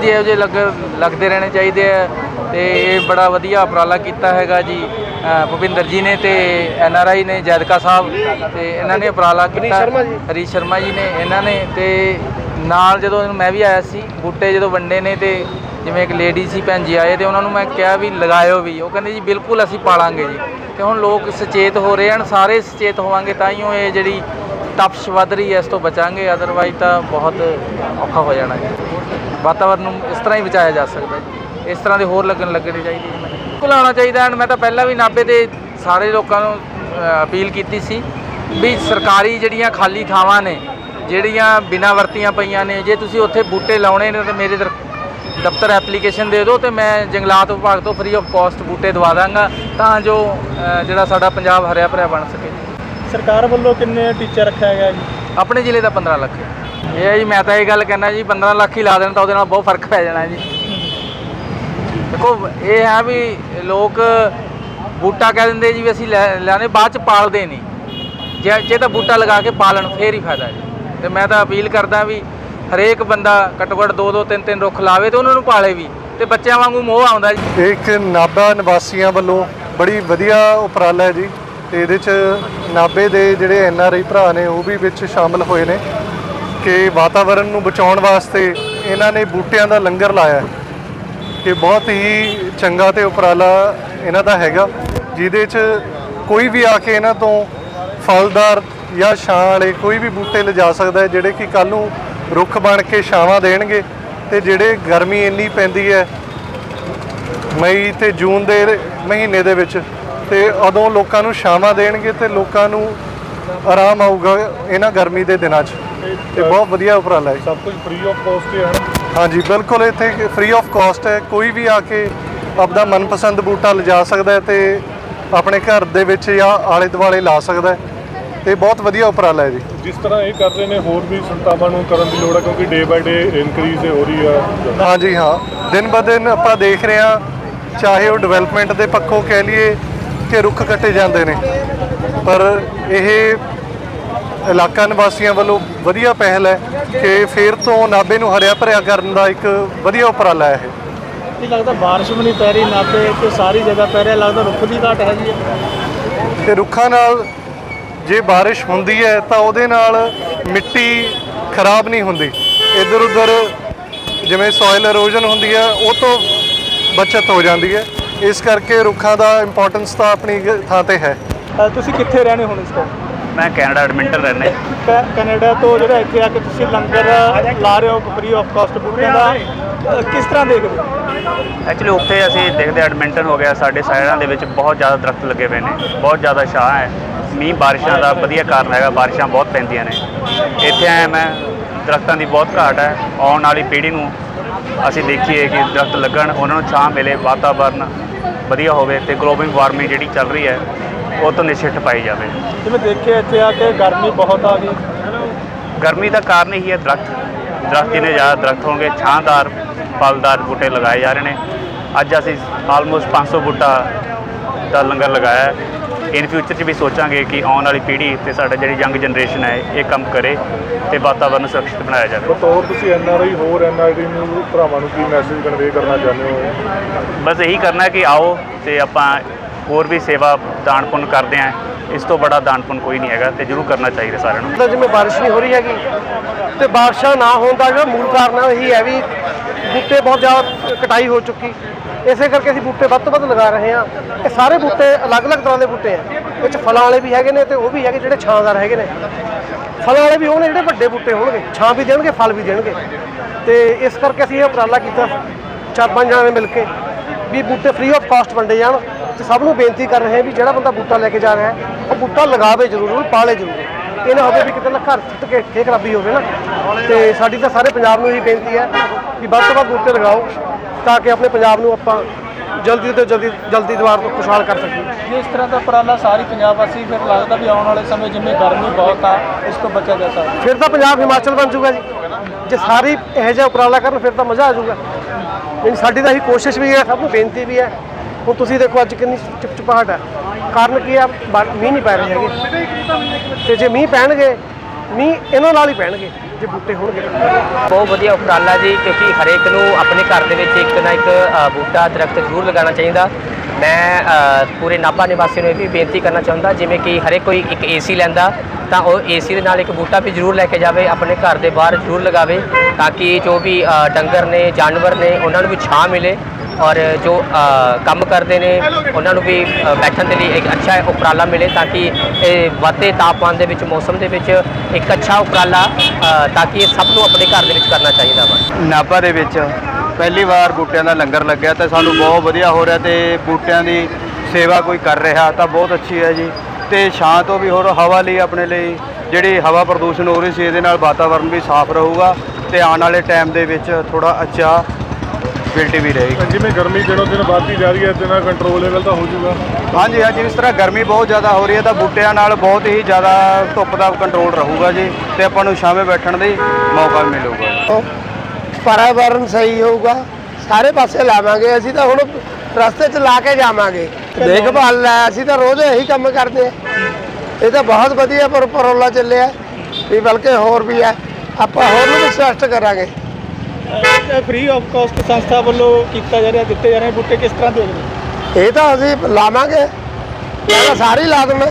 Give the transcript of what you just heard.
ਜੀ ਇਹੋ ਜਿਹੇ ਲੰਗਰ ਲੱਗਦੇ ਰਹਿਣੇ ਚਾਹੀਦੇ ਆ ਤੇ ਇਹ ਬੜਾ ਵਧੀਆ ਉਪਰਾਲਾ ਕੀਤਾ ਹੈਗਾ ਜੀ ਭੁਪਿੰਦਰ ਜੀ ਨੇ ਤੇ ਐਨ ਆਰ ਆਈ ਨੇ ਜੈਦਕਾ ਸਾਹਿਬ ਤੇ ਇਹਨਾਂ ਨੇ ਉਪਰਾਲਾ ਕੀਤਾ। ਜੀ। ਹਰੀਸ਼ ਸ਼ਰਮਾ ਜੀ ਨੇ ਇਹਨਾਂ ਨੇ ਤੇ ਨਾਲ ਜਦੋਂ ਮੈਂ ਵੀ ਆਇਆ ਸੀ ਬੂਟੇ ਜਦੋਂ ਵੰਡੇ ਨੇ ਤੇ ਜਿਵੇਂ ਇੱਕ ਲੇਡੀ ਸੀ ਭੈਣ ਜੀ ਆਏ ਤੇ ਉਹਨਾਂ ਨੂੰ ਮੈਂ ਕਿਹਾ ਵੀ ਲਗਾਇਓ ਵੀ। ਉਹ ਕਹਿੰਦੇ ਜੀ ਬਿਲਕੁਲ ਅਸੀਂ ਪਾਲਾਂਗੇ ਜੀ। ਤੇ ਹੁਣ ਲੋਕ ਸੁਚੇਤ ਹੋ ਰਹੇ ਹਨ ਸਾਰੇ ਸੁਚੇਤ ਹੋਵਾਂਗੇ ਤਾਂ ਹੀ ਉਹ ਇਹ ਜਿਹੜੀ ਤਪਸ਼ ਵੱਧ ਰਹੀ ਹੈ ਇਸ ਤੋਂ ਬਚਾਂਗੇ। ਅਦਰਵਾਈਜ਼ ਤਾਂ ਬਹੁਤ ਔਖਾ ਹੋ ਜਾਣਾ ਜੀ। ਵਾਤਾਵਰਨ ਨੂੰ ਇਸ ਤਰ੍ਹਾਂ ਹੀ ਬਚਾਇਆ ਜਾ ਸਕਦਾ ਇਸ ਤਰ੍ਹਾਂ ਦੇ ਹੋਰ ਲੱਗਣ ਲੱਗਣੇ ਚਾਹੀਦੇ ਜੀ। ਬਿਲਕੁਲ ਆਉਣਾ ਚਾਹੀਦਾ ਹੈ। ਮੈਂ ਤਾਂ ਪਹਿਲਾਂ ਵੀ ਨਾਭੇ ਦੇ ਸਾਰੇ ਲੋਕਾਂ ਨੂੰ ਅਪੀਲ ਕੀਤੀ ਸੀ ਵੀ ਸਰਕਾਰੀ ਜਿਹੜੀਆਂ ਖਾਲੀ ਥਾਵਾਂ ਨੇ ਜਿਹੜੀਆਂ ਬਿਨਾਂ ਵਰਤੀਆਂ ਪਈਆਂ ਨੇ ਜੇ ਤੁਸੀਂ ਉੱਥੇ ਬੂਟੇ ਲਾਉਣੇ ਨੇ ਤਾਂ ਮੇਰੇ ਦਫ਼ਤਰ ਐਪਲੀਕੇਸ਼ਨ ਦੇ ਦਿਓ ਤੇ ਮੈਂ ਜੰਗਲਾਤ ਵਿਭਾਗ ਤੋਂ ਫ੍ਰੀ ਆਫ ਕਾਸਟ ਬੂਟੇ ਦਵਾ ਦਾਂਗਾ ਤਾਂ ਜੋ ਜਿਹੜਾ ਸਾਡਾ ਪੰਜਾਬ ਹਰਿਆ ਭਰਿਆ ਬਣ ਸਕੇ। ਸਰਕਾਰ ਵੱਲੋਂ ਕਿੰਨੇ ਟੀਚਰ ਰੱਖਿਆ ਗਿਆ ਜੀ? ਆਪਣੇ ਜ਼ਿਲ੍ਹੇ ਦਾ 15 ਲੱਖ। ਹੈ। ਇਹ ਹੈ ਜੀ, ਮੈਂ ਤਾਂ ਇਹ ਗੱਲ ਕਹਿੰਦਾ ਜੀ 15 ਲੱਖ ਹੀ ਲਾ ਦੇਣ ਤਾਂ ਉਹਦੇ ਨਾਲ ਬਹੁਤ ਫ਼ਰਕ ਪੈ ਜਾਣਾ ਜੀ। ਦੇਖੋ, ਇਹ ਹੈ ਵੀ ਲੋਕ ਬੂਟਾ ਕਹਿ ਦਿੰਦੇ ਜੀ ਵੀ ਅਸੀਂ ਲੈ ਲੈਣੇ, ਬਾਅਦ ਚ ਪਾਲਦੇ ਨਹੀਂ। ਜੇ ਜੇ ਤਾਂ ਬੂਟਾ ਲਗਾ ਕੇ ਪਾਲਣ, ਫੇਰ ਹੀ ਫਾਇਦਾ ਜੀ। ਤੇ ਮੈਂ ਤਾਂ ਅਪੀਲ ਕਰਦਾ ਵੀ ਹਰੇਕ ਬੰਦਾ ਘੱਟੋ ਘੱਟ ਦੋ ਦੋ ਤਿੰਨ ਤਿੰਨ ਰੁੱਖ ਲਾਵੇ ਤੇ ਉਹਨਾਂ ਨੂੰ ਪਾਲੇ ਵੀ, ਤੇ ਬੱਚਿਆਂ ਵਾਂਗੂ ਮੋਹ ਆਉਂਦਾ ਜੀ। ਇਹ ਇੱਕ ਨਾਭਾ ਨਿਵਾਸੀਆਂ ਵੱਲੋਂ ਬੜੀ ਵਧੀਆ ਉਪਰਾਲਾ ਹੈ ਜੀ, ਤੇ ਇਹਦੇ ਚ ਨਾਭੇ ਦੇ ਜਿਹੜੇ ਐਨ ਆਰ ਆਈ ਭਰਾ ਨੇ, ਉਹ ਵੀ ਵਿੱਚ ਸ਼ਾਮਲ ਹੋਏ ਨੇ। ਕਿ ਵਾਤਾਵਰਣ ਨੂੰ ਬਚਾਉਣ ਵਾਸਤੇ ਇਹਨਾਂ ਨੇ ਬੂਟਿਆਂ ਦਾ ਲੰਗਰ ਲਾਇਆ ਕਿ ਬਹੁਤ ਹੀ ਚੰਗਾ ਤੇ ਉਪਰਾਲਾ ਇਹਨਾਂ ਦਾ ਹੈਗਾ, ਜਿਹਦੇ ਚ ਕੋਈ ਵੀ ਆ ਕੇ ਇਹਨਾਂ ਤੋਂ ਫਲਦਾਰ ਜਾਂ ਛਾਂ ਵਾਲੇ ਕੋਈ ਵੀ ਬੂਟੇ ਲਿਜਾ ਸਕਦਾ ਹੈ, ਜਿਹੜੇ ਕਿ ਕੱਲ ਨੂੰ ਰੁੱਖ ਬਣ ਕੇ ਛਾਵਾਂ ਦੇਣਗੇ ਤੇ ਜਿਹੜੇ ਗਰਮੀ ਇੰਨੀ ਪੈਂਦੀ ਹੈ ਮਈ ਤੇ ਜੂਨ ਦੇ ਮਹੀਨੇ ਦੇ ਵਿੱਚ, ਤੇ ਉਦੋਂ ਲੋਕਾਂ ਨੂੰ ਛਾਵਾਂ ਦੇਣਗੇ ਤੇ ਲੋਕਾਂ ਨੂੰ ਆਰਾਮ ਆਊਗਾ ਇਹਨਾਂ ਗਰਮੀ ਦੇ ਦਿਨਾਂ 'ਚ। ਤੇ ਬਹੁਤ ਵਧੀਆ ਉਪਰਾਲਾ ਹੈ। ਸਭ ਕੁਝ ਫ੍ਰੀ ਆਫ ਕਾਸਟ ਹੈ ਹਾਂਜੀ ਬਿਲਕੁਲ ਇੱਥੇ ਫ੍ਰੀ ਆਫ ਕਾਸਟ ਹੈ। ਕੋਈ ਵੀ ਆ ਕੇ ਆਪਦਾ ਮਨਪਸੰਦ ਬੂਟਾ ਲਿਜਾ ਸਕਦਾ ਹੈ ਤੇ ਆਪਣੇ ਘਰ ਦੇ ਵਿੱਚ ਜਾਂ ਆਲੇ ਦੁਆਲੇ ਲਾ ਸਕਦਾ ਹੈ। ਤੇ ਬਹੁਤ ਵਧੀਆ ਉਪਰਾਲਾ ਹੈ ਜੀ। ਜਿਸ ਤਰ੍ਹਾਂ ਇਹ ਕਰ ਰਹੇ ਨੇ ਹੋਰ ਵੀ ਸੰਸਥਾਵਾਂ ਨੂੰ ਕਰਨ ਦੀ ਲੋੜ ਹੈ ਕਿਉਂਕਿ ਡੇ ਬਾਏ ਡੇ ਇਨਕਰੀਜ਼ ਹੋ ਰਹੀ ਹੈ। ਹਾਂਜੀ ਹਾਂ। ਦਿਨ ਬ ਦਿਨ ਆਪਾਂ ਦੇਖ ਰਹੇ ਹਾਂ ਚਾਹੇ ਉਹ ਡਿਵੈਲਪਮੈਂਟ ਦੇ ਪੱਖੋਂ ਕਹਿ ਲਈਏ ਕਿ ਰੁੱਖ ਕੱਟੇ ਜਾਂਦੇ ਨੇ। ਪਰ ਇਹ ਇਲਾਕਾ ਨਿਵਾਸੀਆਂ ਵੱਲੋਂ ਵਧੀਆ ਪਹਿਲ ਹੈ ਕਿ ਫੇਰ ਤੋਂ ਨਾਭੇ ਨੂੰ ਹਰਿਆ ਭਰਿਆ ਕਰਨ ਦਾ ਇੱਕ ਵਧੀਆ ਉਪਰਾਲਾ ਹੈ ਇਹ। ਇਹ ਲੱਗਦਾ ਬਾਰਿਸ਼ ਵੀ ਨਹੀਂ ਪੈ ਰਹੀ ਤੇ ਸਾਰੀ ਜਗ੍ਹਾ ਪੈ ਰਿਹਾ ਲੱਗਦਾ ਰੁੱਖ ਦੀ ਘਾਟ ਹੈ? ਜੀ ਤੇ ਰੁੱਖਾਂ ਨਾਲ ਜੇ ਬਾਰਿਸ਼ ਹੁੰਦੀ ਹੈ ਤਾਂ ਉਹਦੇ ਨਾਲ ਮਿੱਟੀ ਖਰਾਬ ਨਹੀਂ ਹੁੰਦੀ। ਇੱਧਰ ਉੱਧਰ ਜਿਵੇਂ ਸੋਇਲ ਇਰੋਜਨ ਹੁੰਦੀ ਹੈ ਉਹ ਤੋਂ ਬਚਤ ਹੋ ਜਾਂਦੀ ਹੈ। ਇਸ ਕਰਕੇ ਰੁੱਖਾਂ ਦਾ ਇੰਪੋਰਟੈਂਸ ਤਾਂ ਆਪਣੀ ਥਾਂ ਤੇ ਹੈ। ਤੁਸੀਂ ਕਿੱਥੇ ਰਹਿਣੇ ਹੁਣ ਇਸ ਟਾਈਮ ਮੈਂ ਕੈਨੇਡਾ ਐਡਮਿੰਟਨ ਰਹਿੰਦਾ ਕੈ- ਕੈਨੇਡਾ ਤੋਂ ਜਿਹੜਾ ਇੱਥੇ ਆ ਕੇ ਤੁਸੀਂ ਲੰਗਰ ਲਾ ਰਹੇ ਹੋ ਫ੍ਰੀ ਆਫ ਕਾਸਟ ਬੂਟਿਆਂ ਦਾ ਕਿਸ ਤਰ੍ਹਾਂ ਦੇਖਦੇ ਹੋ? ਐਕਚੁਅਲੀ ਉੱਥੇ ਅਸੀਂ ਦੇਖਦੇ ਐਡਮਿੰਟਨ ਹੋ ਗਿਆ ਸਾਡੇ ਸਾਈਡਾਂ ਦੇ ਵਿੱਚ ਬਹੁਤ ਜ਼ਿਆਦਾ ਦਰਖਤ ਲੱਗੇ ਹੋਏ ਨੇ ਬਹੁਤ ਜ਼ਿਆਦਾ ਛਾਂ ਹੈ। ਮੀਂਹ ਬਾਰਿਸ਼ਾਂ ਦਾ ਵਧੀਆ ਕਾਰਨ ਹੈਗਾ ਬਾਰਿਸ਼ਾਂ ਬਹੁਤ ਪੈਂਦੀਆਂ ਨੇ। ਇੱਥੇ ਆਇਆ ਮੈਂ ਦਰਖਤਾਂ ਦੀ ਬਹੁਤ ਘਾਟ ਹੈ ਆਉਣ ਵਾਲੀ ਪੀੜ੍ਹੀ ਨੂੰ ਅਸੀਂ ਦੇਖੀਏ ਕਿ ਦਰਖਤ ਲੱਗਣ ਉਹਨਾਂ ਨੂੰ ਛਾਂ ਮਿਲੇ ਵਾਤਾਵਰਨ ਵਧੀਆ ਹੋਵੇ ਤੇ ਗਲੋਬਲ ਵਾਰਮਿੰਗ ਜਿਹੜੀ ਚੱਲ ਰਹੀ ਹੈ ਉਹ ਤੋਂ ਨਿਸ਼ਚਿਤ ਪਾਈ ਜਾਵੇ। ਜਿਵੇਂ ਦੇਖਿਆ ਇੱਥੇ ਆ ਕੇ ਗਰਮੀ ਬਹੁਤ ਆ ਗਈ। ਗਰਮੀ ਦਾ ਕਾਰਨ ਹੀ ਹੈ ਦਰਖਤ। ਦਰਖਤ ਜਿੰਨੇ ਜ਼ਿਆਦਾ ਦਰਖਤ ਹੋਣਗੇ ਛਾਂਦਾਰ ਫਲਦਾਰ ਬੂਟੇ ਲਗਾਏ ਜਾ ਰਹੇ ਨੇ। ਅੱਜ ਅਸੀਂ ਆਲਮੋਸਟ 500 ਬੂਟਾ ਦਾ ਲੰਗਰ ਲਗਾਇਆ ਇਨ ਫਿਊਚਰ 'ਚ ਵੀ ਸੋਚਾਂਗੇ ਕਿ ਆਉਣ ਵਾਲੀ ਪੀੜ੍ਹੀ ਤੇ ਸਾਡਾ ਜਿਹੜੀ ਯੰਗ ਜਨਰੇਸ਼ਨ ਹੈ ਇਹ ਕੰਮ ਕਰੇ ਤੇ ਵਾਤਾਵਰਨ ਸੁਰੱਖਿਅਤ ਬਣਾਇਆ ਜਾਵੇ। ਬਤੌਰ ਤੁਸੀਂ ਐਨ ਆਰ ਆਈ ਹੋਰ ਐਨ ਆਰ ਆਈ ਨੂੰ ਭਰਾਵਾਂ ਨੂੰ ਕੀ ਮੈਸੇਜ ਕਨਵੇ ਕਰਨਾ ਚਾਹੁੰਦੇ ਹੋ? ਬਸ ਇਹੀ ਕਰਨਾ ਹੈ ਕਿ ਆਓ ਤੇ ਆਪਾਂ ਹੋਰ ਵੀ ਸੇਵਾ ਦਾਨ ਪੁੰਨ ਕਰਦੇ ਆਂ, ਇਸ ਤੋਂ ਬੜਾ ਦਾਨ ਪੁੰਨ ਕੋਈ ਨਹੀਂ ਹੈਗਾ ਤੇ ਜ਼ਰੂਰ ਕਰਨਾ ਚਾਹੀਦਾ ਸਾਰਿਆਂ ਨੂੰ। ਤਾਂ ਜਿਵੇਂ ਬਾਰਿਸ਼ ਨਹੀਂ ਹੋ ਰਹੀ ਹੈਗੀ ਤੇ ਬਾਰਿਸ਼ਾਂ ਨਾ ਹੋਣ ਦਾ ਜਿਹੜਾ ਮੂਲ ਕਾਰਨ ਇਹੀ ਹੈ ਵੀ ਬੂਟੇ ਬਹੁਤ ਜ਼ਿਆਦਾ ਕਟਾਈ ਹੋ ਚੁੱਕੀ। ਇਸੇ ਕਰਕੇ ਅਸੀਂ ਬੂਟੇ ਵੱਧ ਤੋਂ ਵੱਧ ਲਗਾ ਰਹੇ ਹਾਂ। ਇਹ ਸਾਰੇ ਬੂਟੇ ਅਲੱਗ-ਅਲੱਗ ਤਰ੍ਹਾਂ ਦੇ ਬੂਟੇ ਆ। ਵਿੱਚ ਫਲਾਂ ਵਾਲੇ ਵੀ ਹੈਗੇ ਨੇ ਤੇ ਉਹ ਵੀ ਹੈਗੇ ਜਿਹੜੇ ਛਾਂਦਾਰ ਹੈਗੇ ਨੇ। ਫਲਾਂ ਵਾਲੇ ਵੀ ਹੋਣਗੇ ਜਿਹੜੇ ਵੱਡੇ ਬੂਟੇ ਹੋਣਗੇ, ਛਾਂ ਵੀ ਦੇਣਗੇ, ਫਲ ਵੀ ਦੇਣਗੇ। ਤੇ ਇਸ ਕਰਕੇ ਅਸੀਂ ਇਹ ਉਪਰਾਲਾ ਕੀਤਾ। ਚਾਰ ਪੰਜ ਜਣਾਂ ਨੇ ਮਿਲ ਕੇ ਵੀ ਬੂਟੇ ਫ੍ਰੀ ਆਫ ਕਾਸਟ ਵੰਡੇ ਜਾਣ। ਤੇ ਸਭ ਨੂੰ ਬੇਨਤੀ ਕਰ ਰਹੇ ਹਾਂ ਵੀ ਜਿਹੜਾ ਬੰਦਾ ਬੂਟਾ ਲੈ ਕੇ ਜਾ ਰਿਹਾ ਹੈ ਉਹ ਬੂਟਾ ਲਗਾਵੇ ਜ਼ਰੂਰ ਉਹਨੂੰ ਪਾਲੇ ਜ਼ਰੂਰ। ਇਹ ਨਾ ਹੋਵੇ ਵੀ ਕਿਤੇ ਨਾ ਘਰ ਟੁੱਟ ਕੇ ਖੇ ਖਰਾਬੀ ਹੋਵੇ ਨਾ। ਤੇ ਸਾਡੀ ਤਾਂ ਸਾਰੇ ਪੰਜਾਬ ਨੂੰ ਇਹੀ ਬੇਨਤੀ ਹੈ ਵੀ ਵੱਧ ਤੋਂ ਵੱਧ ਬੂਟੇ ਲਗਾਓ ਤਾਂ ਕਿ ਆਪਣੇ ਪੰਜਾਬ ਨੂੰ ਆਪਾਂ ਜਲਦੀ ਤੋਂ ਜਲਦੀ ਜਲਦੀ ਦੁਬਾਰ ਤੋਂ ਖੁਸ਼ਹਾਲ ਕਰ ਸਕੀਏ। ਇਸ ਤਰ੍ਹਾਂ ਦਾ ਉਪਰਾਲਾ ਸਾਰੀ ਪੰਜਾਬ ਵਾਸੀ ਫਿਰ ਲੱਗਦਾ ਵੀ ਆਉਣ ਵਾਲੇ ਸਮੇਂ ਜਿੰਨੀ ਗਰਮੀ ਬਹੁਤ ਆ ਇਸ ਤੋਂ ਬਚਿਆ ਜਾ ਸਕਦਾ। ਫਿਰ ਤਾਂ ਪੰਜਾਬ ਹਿਮਾਚਲ ਬਣ ਜਾਊਗਾ ਜੀ। ਜੇ ਸਾਰੀ ਇਹੋ ਜਿਹਾ ਉਪਰਾਲਾ ਕਰਨ ਫਿਰ ਤਾਂ ਮਜ਼ਾ ਆ ਜਾਊਗਾ। ਸਾਡੀ ਤਾਂ ਇਹੀ ਕੋਸ਼ਿਸ਼ ਵੀ ਹੈ ਸਭ ਨੂੰ ਬੇਨਤੀ ਵੀ ਹੈ ਹੁਣ ਤੁਸੀਂ ਦੇਖੋ ਅੱਜ ਕਿੰਨੀ ਚਿਪਚਿਪਾਹਟ ਹੈ। ਕਾਰਨ ਕੀ ਆ? ਬਾ- ਮੀਂਹ ਨਹੀਂ ਪੈ ਰਹੇ ਹੈਗੇ। ਤੇ ਜੇ ਮੀਂਹ ਪੈਣਗੇ ਮੀਂਹ ਇਹਨਾਂ ਨਾਲ ਹੀ ਪੈਣਗੇ ਜੇ ਬੂਟੇ ਹੋਣਗੇ ਤਾਂ। ਬਹੁਤ ਵਧੀਆ ਉਪਰਾਲਾ ਜੀ ਕਿਉਂਕਿ ਹਰੇਕ ਨੂੰ ਆਪਣੇ ਘਰ ਦੇ ਵਿੱਚ ਇੱਕ ਨਾ ਇੱਕ ਅ, ਬੂਟਾ ਦਰਖਤ ਜ਼ਰੂਰ ਲਗਾਉਣਾ ਚਾਹੀਦਾ। ਮੈਂ ਅ, ਪੂਰੇ ਨਾਭਾ ਨਿਵਾਸੀ ਨੂੰ ਇਹ ਵੀ ਬੇਨਤੀ ਕਰਨਾ ਚਾਹੁੰਦਾ ਜਿਵੇਂ ਕਿ ਹਰੇਕ ਕੋਈ ਇੱਕ ਏਸੀ ਲੈਂਦਾ ਤਾਂ ਉਹ ਏਸੀ ਦੇ ਨਾਲ ਇੱਕ ਬੂਟਾ ਵੀ ਜ਼ਰੂਰ ਲੈ ਕੇ ਜਾਵੇ ਆਪਣੇ ਘਰ ਦੇ ਬਾਹਰ ਜ਼ਰੂਰ ਲਗਾਵੇ ਤਾਂ ਕਿ ਜੋ ਵੀ ਅ, ਡੰਗਰ ਨੇ ਜਾਨਵਰ ਨੇ ਉਹਨਾਂ ਨੂੰ ਵੀ ਛਾਂ ਮਿਲੇ। ਔਰ ਜੋ ਕੰਮ ਕਰਦੇ ਨੇ, ਉਹਨਾਂ ਨੂੰ ਵੀ ਬੈਠਣ ਦੇ ਲਈ ਇੱਕ ਅੱਛਾ ਉਪਰਾਲਾ ਮਿਲੇ ਤਾਂ ਕਿ ਇਹ ਵੱਧਦੇ ਤਾਪਮਾਨ ਦੇ ਵਿੱਚ, ਮੌਸਮ ਦੇ ਵਿੱਚ ਇੱਕ ਅੱਛਾ ਉਪਰਾਲਾ ਤਾਂ ਕਿ ਇਹ ਸਭ ਨੂੰ ਆਪਣੇ ਘਰ ਦੇ ਵਿੱਚ ਕਰਨਾ ਚਾਹੀਦਾ ਵਾ। ਨਾਭਾ ਦੇ ਵਿੱਚ ਪਹਿਲੀ ਵਾਰ ਬੂਟਿਆਂ ਦਾ ਲੰਗਰ ਲੱਗਿਆ ਤੇ ਸਾਨੂੰ ਬਹੁਤ ਵਧੀਆ ਹੋ ਰਿਹਾ ਤੇ ਬੂਟਿਆਂ ਦੀ ਸੇਵਾ ਕੋਈ ਕਰ ਰਿਹਾ ਤਾਂ ਬਹੁਤ ਅੱਛੀ ਹੈ ਜੀ। ਤੇ ਛਾਂ ਤੋਂ ਵੀ ਹੋਰ ਹਵਾ ਲਈ ਆਪਣੇ ਲਈ ਜਿਹੜੀ ਹਵਾ ਪ੍ਰਦੂਸ਼ਣ ਹੋ ਰਹੀ ਸੀ, ਇਹਦੇ ਨਾਲ ਵਾਤਾਵਰਣ ਵੀ ਸਾਫ਼ ਰਹੂਗਾ ਤੇ ਆਉਣ ਵਾਲੇ ਟਾਈਮ ਦੇ ਵਿੱਚ ਥੋੜਾ ਅੱਛਾ ਬਿਲਟੀ ਵੀ ਰਹੇਗੀ। ਜਿਵੇਂ ਗਰਮੀ ਦਿਨੋਂ ਦਿਨ ਵੱਧਦੀ ਜਾ ਰਹੀ ਹੈ ਤੇ ਨਾਲ ਕੰਟਰੋਲ ਲੈਵਲ ਤਾਂ ਹੋ ਜਾਊਗਾ। ਹਾਂਜੀ ਹਾਂਜੀ ਜਿਸ ਤਰ੍ਹਾਂ ਗਰਮੀ ਬਹੁਤ ਜ਼ਿਆਦਾ ਹੋ ਰਹੀ ਹੈ ਤਾਂ ਬੂਟਿਆਂ ਨਾਲ ਬਹੁਤ ਹੀ ਜ਼ਿਆਦਾ ਧੁੱਪ ਦਾ ਕੰਟਰੋਲ ਰਹੂਗਾ ਜੀ ਤੇ ਆਪਾਂ ਨੂੰ ਛਾਵੇਂ ਬੈਠਣ ਦੀ ਮੌਕਾ ਮਿਲੂਗਾ। ਪਰਿਆਵਰਨ ਸਹੀ ਹੋਊਗਾ ਸਾਰੇ ਪਾਸੇ ਲਾਵਾਂਗੇ ਅਸੀਂ ਤਾਂ ਹੁਣ ਰਸਤੇ 'ਚ ਲਾ ਕੇ ਜਾਵਾਂਗੇ। ਦੇਖਭਾਲ ਲੈ ਅਸੀਂ ਤਾਂ ਰੋਜ਼ ਇਹੀ ਕੰਮ ਕਰਦੇ ਆ ਇਹ ਤਾਂ ਬਹੁਤ ਵਧੀਆ ਪਰ ਪਰੋਲਾ ਚੱਲਿਆ ਵੀ ਬਲਕਿ ਹੋਰ ਵੀ ਹੈ ਆਪਾਂ ਹੋਰ ਨੂੰ ਵੀ ਸੁਜੈਸਟ ਕਰਾਂਗੇ। ਫ੍ਰੀ ਆਫ ਕਾਸਟ ਸੰਸਥਾ ਵੱਲੋਂ ਕੀਤਾ ਜਾ ਰਿਹਾ, ਦਿੱਤੇ ਜਾ ਰਹੇ ਬੂਟੇ ਕਿਸ ਤਰ੍ਹਾਂ ਦੇ ਨੇ ਇਹ ਤਾਂ ਅਸੀਂ ਲਾਵਾਂਗੇ। ਮੈਂ ਤਾਂ ਸਾਰੇ ਹੀ। ਲਾ ਦੇਣਾ